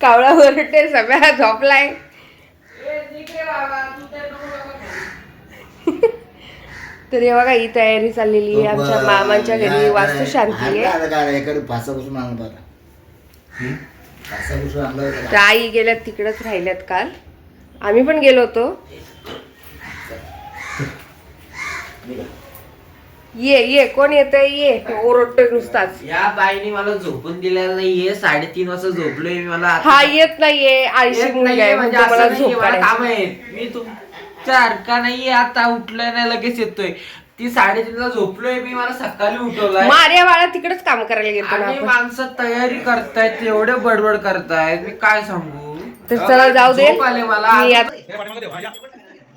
कावळा वरटे सगळ्या झोपलाय. तर हे बघा ही तयारी चाललेली आहे. आमच्या मामांच्या घरी वास्तू शांती आहे. आई गेल्यात तिकडच राहिल्यात काल. आम्ही पण गेलो होतो. ये ये कोण येतंय? ये. ओरडतोय नुसताच. या बाईने मला झोपून दिलेलं नाहीये. साडेतीन वाजता झोपलोय मी मला आता- हा येत नाहीये. आळशी येत मुलगा आहे नाहीये म्हणजे मला असं नाहीये, झोप मला काढायची. काम आहेत. मी तुमच्या अडका नाहीये. आता उठलोय नाही लगेच येतोय. ती साडेतीनला झोपलोय मी. मला सकाळी उठवलाय. मार्या बाळा तिकडेच काम करायला गेलो ना आणि आपण. माणसं तयारी करतायत एवढे बडबड करतायत. मी काय सांगू? तर चला जाऊ दे. झोप आले मला. मी आता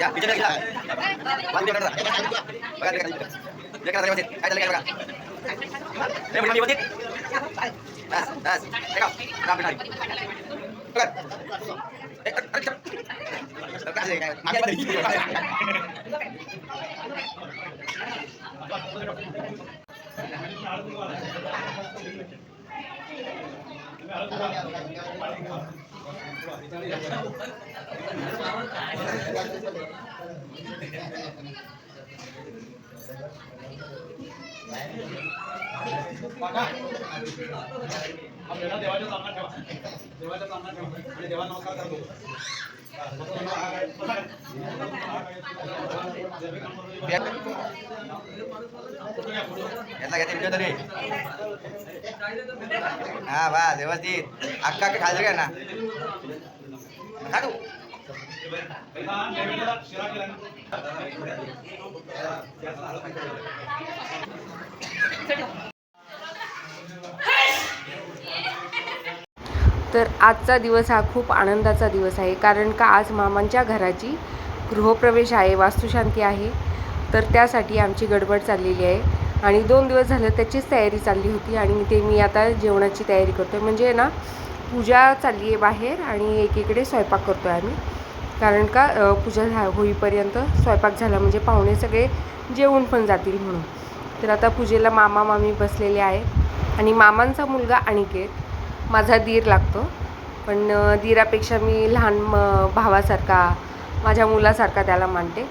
या पिक्चर घ्या वांदे करा बघा ते करा ते करा व्यवस्थित काय चाललंय काय बघा रे पण व्यवस्थित बस बस हे का राम बिनारी बघा ए, अरे, अरे, अरे, काय आहे, काय? मागे बघा. यातला घेते व्हिडिओ तरी हा वा व्यवस्थित अक्का अक्का खाली का ना काढू तर आजचा दिवस हा खूप आनंदाचा दिवस आहे कारण का आज मामांच्या घराची गृहप्रवेश आहे वास्तुशांती आहे. तर त्यासाठी आमची गडबड चाललेली आहे आणि दोन दिवस झालं त्याचीच तयारी चालली होती आणि ते मी आता जेवणाची तयारी करतो आहे म्हणजे ना पूजा चालली आहे बाहेर आणि एकीकडे स्वयंपाक करतो आहे आम्ही. कारण का पूजा झा होईपर्यंत स्वयंपाक झाला म्हणजे पाहुणे सगळे जेवून पण जातील म्हणून. तर आता पूजेला मामा मामी बसलेले आहेत. आणि मामांचा मुलगा अनिकेत. माझा दीर लागतो. पण दिरापेक्षा दीरापेक्षा मी लहान म भावासारखा माझ्या मुलासारखा त्याला मानते.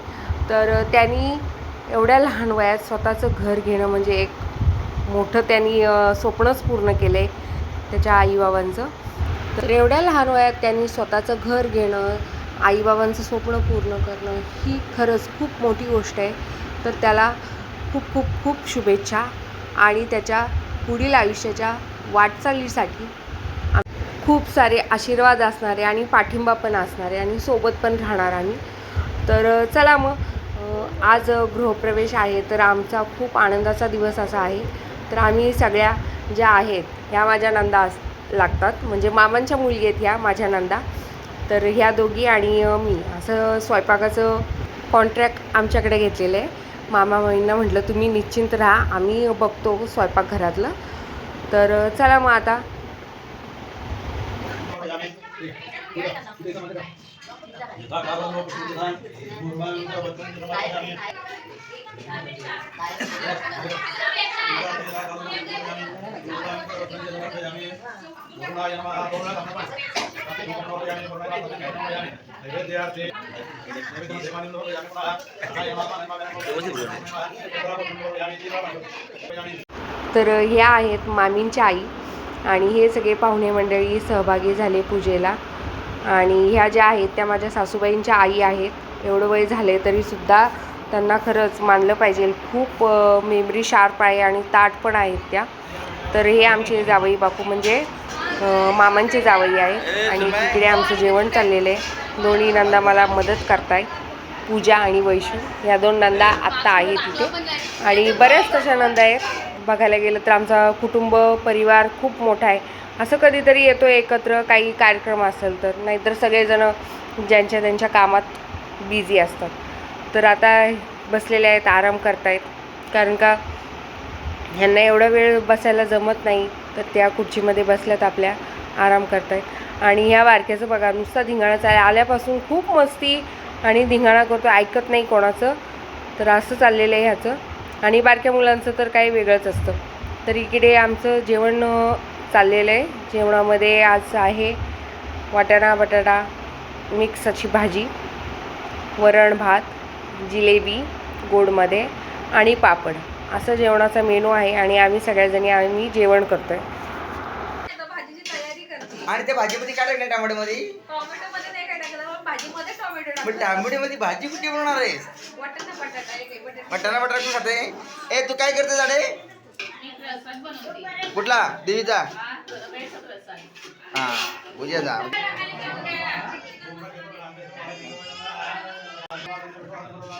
तर त्यांनी एवढ्या लहान वयात स्वतःचं घर घेणं म्हणजे एक मोठं त्यांनी स्वप्नच पूर्ण केलं आहे त्याच्या आईबाबांचं. तर एवढ्या लहान वयात त्यांनी स्वतःचं घर घेणं आईबाबांचं स्वप्न पूर्ण करणं ही खरंच खूप मोठी गोष्ट आहे. तर त्याला खूप खूप खूप शुभेच्छा आणि त्याच्या पुढील आयुष्याच्या वाटचालीसाठी खूप सारे आशीर्वाद असणारे आणि पाठिंबा पण असणारे आणि सोबत पण राहणार आम्ही. तर चला मग आज गृहप्रवेश आहे तर आमचा खूप आनंदाचा दिवस असा आहे. तर आम्ही सगळ्या ज्या आहेत ह्या माझ्या नंदा अस लागतात. म्हणजे मामांच्या मुलगी आहेत ह्या माझ्या नंदा. तर ह्या दोघी आणि मी असं स्वयंपाकाचं कॉन्ट्रॅक्ट आमच्याकडे घेतलेलं आहे. मामा बहिणींना म्हटलं तुम्ही निश्चिंत राहा आम्ही बघतो स्वयंपाकघरातलं तर चला मग आता. तर ह्या आहेत मामींच्या आई आणि हे सगळे पाहुणे मंडळी सहभागी झाले पूजेला. आणि ह्या ज्या आहेत त्या माझ्या सासूबाईंच्या आई आहेत. एवढं वय झाले तरीसुद्धा त्यांना खरंच मानलं पाहिजे. खूप मेमरी शार्प आहे आणि ताट पण आहेत त्या. तर हे आमचे जावई बापू म्हणजे मामांची जावई आहे आणि तिकडे आमचं जेवण चाललेलं आहे. दोन्ही नंदा मला मदत करताय. पूजा आणि वैशू. ह्या दोन नंदा आत्ता आहेत तिथे. आणि बऱ्याच तशा नंदा आहेत. बघायला गेलं तर आमचा कुटुंब परिवार खूप मोठा आहे. असं कधीतरी येतो एकत्र काही कार्यक्रम असेल तर. नाहीतर सगळेजण ज्यांच्या त्यांच्या कामात बिझी असतात. तर आता बसलेले आहेत आराम करतायत. कारण का ह्यांना एवढा वेळ बसायला जमत नाही. तर त्या खुर्चीमध्ये बसल्यात आपल्या आराम करतायत. आणि ह्या बारक्याचं बघा नुसता धिंगाणा चाल आल्यापासून खूप मस्ती आणि धिंगाणा करतो ऐकत नाही कोणाचं. तर असं चाललेलं आहे ह्याचं. आणि बारक्या मुलांचं तर काही वेगळंच असतं. तर इकडे आमचं जेवण चाललेलं आहे. जेवणामध्ये आज आहे वाटाणा बटाटा मिक्स अशी भाजी वरण भात जिलेबी गोडमध्ये आणि पापड. असं जेवणाचा मेनू आहे आणि आम्ही सगळ्याजणी आम्ही जेवण करतो आहे भाजीची तयारी करते. आणि त्या भाजीमध्ये काय टाकलं टमाटो मध्ये टोमॅटो मध्ये नाही काय टाकलं पण भाजीमध्ये टोमॅटो मध्ये भाजी कुठे बनवणार आहेस? बटाटा आहे, बटाटा. बटारा तू खाते? ए तू काय करते झाडे? कुठला? देवीचा? हा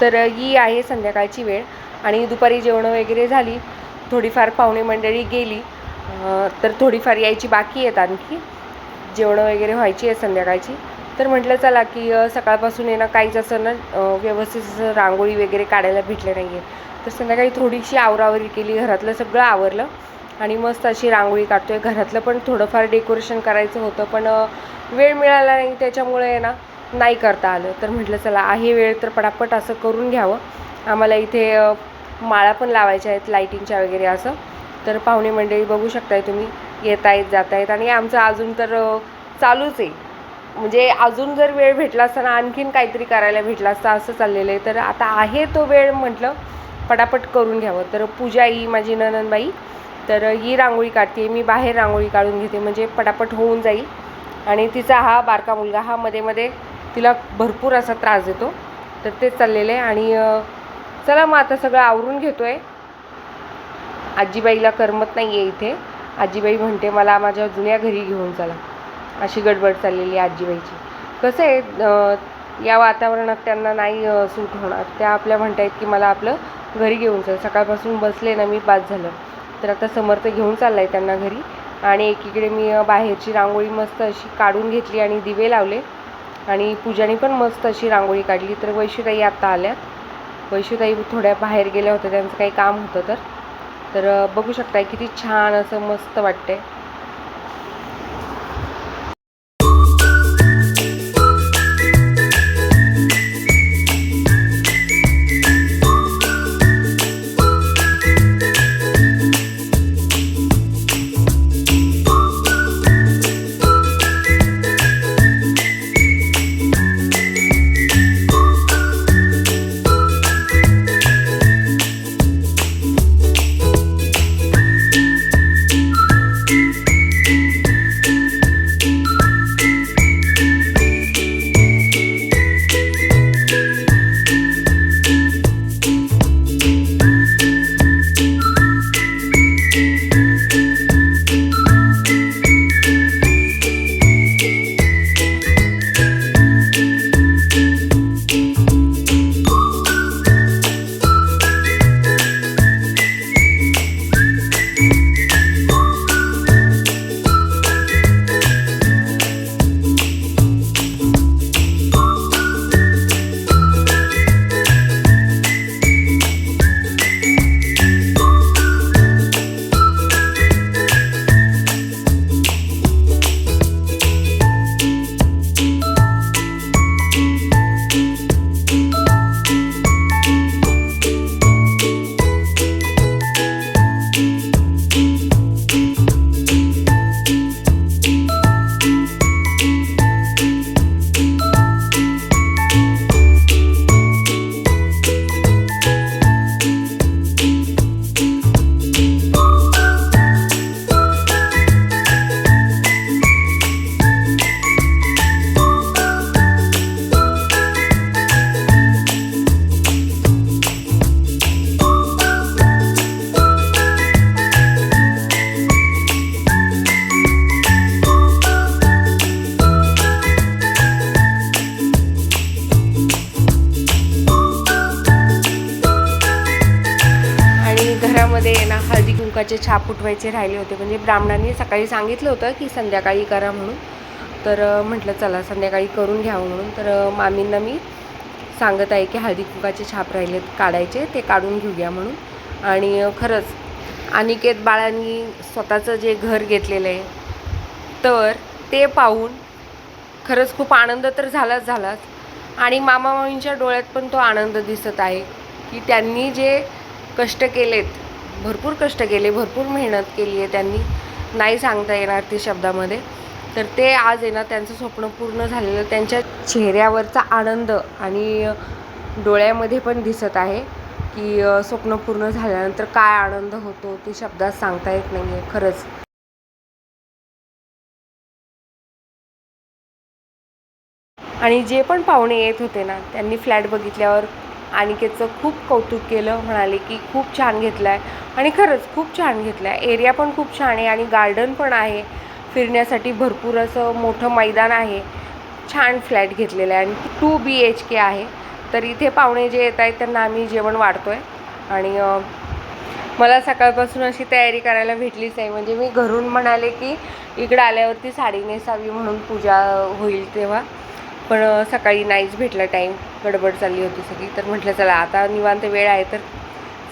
तर ही आहे संध्याकाळची वेळ आणि दुपारी जेवणं वगैरे झाली. थोडीफार पाहुणे मंडळी गेली. तर थोडीफार यायची बाकी आहेत आणखी. जेवणं वगैरे व्हायची आहे संध्याकाळची. तर म्हटलं चला की सकाळपासून आहे ना काहीच असं ना व्यवस्थित असं रांगोळी वगैरे काढायला भेटलं नाही आहे तर संध्याकाळी थोडीशी आवरावरी केली घरातलं सगळं आवरलं आणि मस्त अशी रांगोळी काढतोय. घरातलं पण थोडंफार डेकोरेशन करायचं होतं पण वेळ मिळाला नाही. त्याच्यामुळे आहे ना नाही करता आलं. तर म्हटलं चला आहे वेळ तर पटापट असं करून घ्यावं. आम्हाला इथे माळा पण लावायच्या आहेत लाईटिंगच्या वगैरे असं. तर पाहुणे मंडळी बघू शकताय तुम्ही येत आहेत जात आहेत आणि आमचं अजून तर चालूच आहे. म्हणजे अजून जर वेळ भेटला असताना आणखीन काहीतरी करायला भेटला असता असं चाललेलं आहे. तर आता आहे तो वेळ म्हटलं पटापट करून घ्यावं. तर पूजा ही माझी ननंदबाई तर ही रांगोळी काढते मी बाहेर रांगोळी काढून घेते म्हणजे पटापट होऊन जाईल. आणि तिचा हा बारका मुलगा हा मध्ये मध्ये तिला भरपूर असा त्रास देतो. तर तेच चाललेलं आहे. आणि चला मग आता सगळं आवरून घेतो आहे आजीबाईला करमत नाही आहे इथे. आजीबाई म्हणते मला माझ्या जुन्या घरी घेऊन चला. अशी गडबड चाललेली आजीबाईची. कसं आहे या वातावरणात त्यांना नाही सूट होणार. त्या आपल्या म्हणतायत की मला आपलं घरी घेऊन चल. सकाळपासून बसले ना मी बाद झालं. तर आता समर्थ घेऊन चालला आहे त्यांना घरी. आणि एकीकडे मी बाहेरची रांगोळी मस्त अशी काढून घेतली आणि दिवे लावले. आणि पूजाने पण मस्त अशी रांगोळी काढली. तर वैशुताई आत्ता आल्यात. वैशुताई थोड्या बाहेर गेल्या होत्या. त्यांचं काही काम होतं तर. तर बघू शकताय किती छान असं मस्त वाटतंय. कुंकाचे उठवायचे राहिले होते. म्हणजे ब्राह्मणांनी सकाळी सांगितलं होतं की संध्याकाळी करा म्हणून. तर म्हटलं चला संध्याकाळी करून घ्यावं म्हणून. तर मामींना मी सांगत आहे की हळदी कुंकाचे छाप राहिलेत काढायचे ते काढून घेऊया म्हणून. आणि खरंच अनिकेत बाळांनी स्वतःचं जे घर घेतलेलं आहे तर ते पाहून खरंच खूप आनंद तर झालाच झालाच. आणि मामा मामींच्या डोळ्यात पण तो आनंद दिसत आहे की त्यांनी जे कष्ट केलेत भरपूर कष्ट केले भरपूर मेहनत केली आहे त्यांनी. नाही सांगता येणार ते शब्दामध्ये. तर ते आज आहे ना त्यांचं स्वप्न पूर्ण झालेलं त्यांच्या चेहऱ्यावरचा आनंद आणि डोळ्यामध्ये पण दिसत आहे की स्वप्न पूर्ण झाल्यानंतर काय आनंद होतो ते शब्दात सांगता येत नाही आहे खरंच. आणि जे पण पाहुणे येत होते ना त्यांनी फ्लॅट बघितल्यावर अनिकेतचं खूप कौतुक केलं म्हणाले की खूप छान घेतला आहे आणि खरंच खूप छान घेतला आहे एरिया पण खूप छान आहे आणि गार्डन पण आहे. फिरण्यासाठी भरपूर असं मोठं मैदान आहे. छान फ्लॅट घेतलेला आहे. आणि टू बी एच के आहे. तर इथे पाहुणे जे येत आहेत त्यांना आम्ही जेवण वाढतो आहे आणि मला सकाळपासून अशी तयारी करायला भेटलीच आहे म्हणजे मी घरून म्हणाले की इकडं आल्यावरती साडी नेसावी म्हणून पूजा होईल तेव्हा. पण सकाळी नाहीच भेटला टाईम गडबड चालली होती सगळी. तर म्हटलं चला आता निवांत वेळ आहे. तर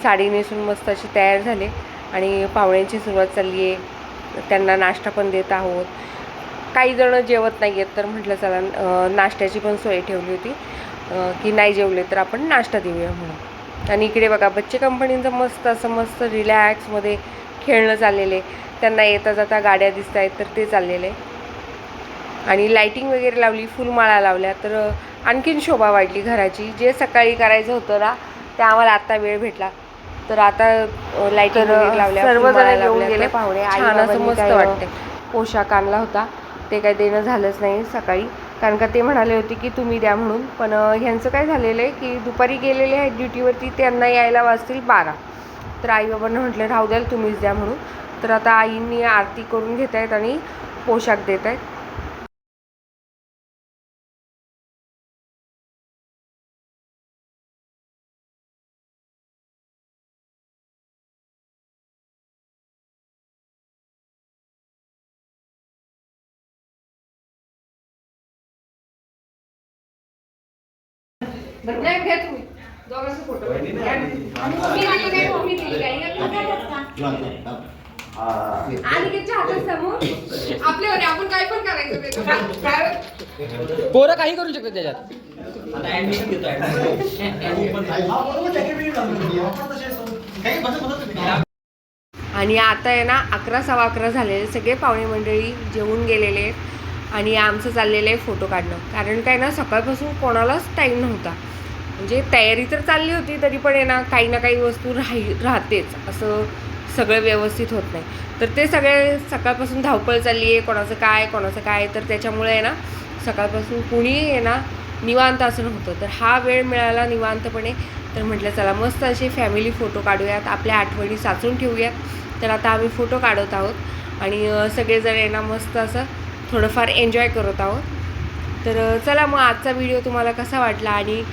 साडी नेसून मस्त अशी तयार झाले आणि पाहुण्यांची सुरुवात चालली आहे. त्यांना नाश्ता पण देत आहोत. काही जणं जेवत नाही आहेत तर म्हटलं चला नाश्त्याची पण सोय ठेवली होती की नाही जेवले तर आपण नाश्ता देऊया म्हणून. आणि इकडे बघा बच्चे कंपनीचं मस्त असं मस्त रिलॅक्समध्ये खेळणं चाललेलं आहे. त्यांना येता जाता गाड्या दिसत आहेत तर ते चाललेलं आहे. आणि लाईटिंग वगैरे लावली फुलमाळा लावल्या तर आणखीन शोभा वाढली घराची. जे सकाळी करायचं होतं ना ते आम्हाला आत्ता वेळ भेटला. तर आता लाईटिंग लावल्या सर्वजण येऊन गेले पाहुणे छान असं मस्त वाटते पोशाख आणला होता. ते काही देणं झालंच नाही सकाळी. कारण का ते म्हणाले होते की तुम्ही द्या म्हणून. पण ह्यांचं काय झालेलं आहे की दुपारी गेलेले आहेत ड्युटीवरती त्यांना यायला वाजतील बारा. तर आईबाबांना म्हटलं राहू द्याल तुम्हीच द्या म्हणून. तर आता आईंनी आरती करून घेत आहेत आणि पोशाख देत आहेत घ्या तुम्ही. दोघांचा फोटो. मी दिली काय मम्मी दिली काय आणि किती हातात समोर आपल्यावर आहे, आपण काय पण करायचं त्याच्यात. काय पोरं काही करू शकतात त्याच्यात. आणि आता आहे ना अकरा सव्वा अकरा झालेले. सगळे पाहुणे मंडळी जेवून गेलेले आहेत. आणि आमचं चाललेलं आहे फोटो काढणं. कारण काय ना सकाळपासून कोणालाच टाईम नव्हता. म्हणजे तयारी तर चालली होती तरी पण आहे ना काही ना काही वस्तू राही राहतेच. असं सगळं व्यवस्थित होत नाही. तर ते सगळे सकाळपासून धावपळ चालली आहे कोणाचं काय कोणाचं काय. तर त्याच्यामुळे आहे ना सकाळपासून कुणी आहे ना निवांत असं नव्हतं. तर हा वेळ मिळाला निवांतपणे. तर म्हटलं चला मस्त असे फॅमिली फोटो काढूयात. आपल्या आठवणी साचून ठेवूयात. तर आता आम्ही फोटो काढत आहोत. आणि सगळेजण आहे ना मस्त असं थोडंफार एन्जॉय करत आहोत. तर चला मग आजचा व्हिडिओ तुम्हाला कसा वाटला आणि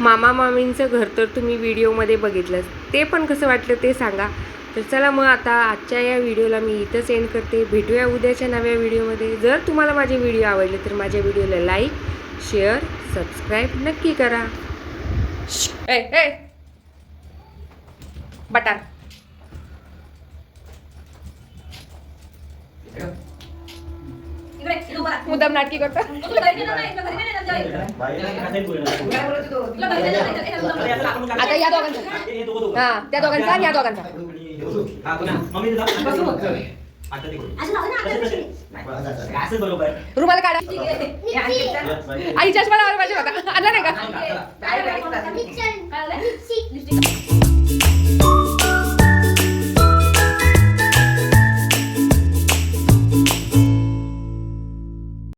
मामा मामींचं घर तर तुम्ही व्हिडिओमध्ये बघितलंच. ते पण कसं वाटलं ते सांगा. तर चला मग आता आजच्या या व्हिडिओला मी इथंच एंड करते. भेटूया उद्याच्या नव्या व्हिडिओमध्ये जर तुम्हाला माझे व्हिडिओ आवडले तर माझ्या व्हिडिओला लाईक शेअर सबस्क्राईब नक्की करा. श्श, ए ए! बटार. मुद्दाम नाटकी करतो. आता या दोघांचा हा त्या दोघांचा आणि या दोघांचा असं बरोबर रुमाल काढा. आई चष्मा लावायला पाहिजे होता आला नाही का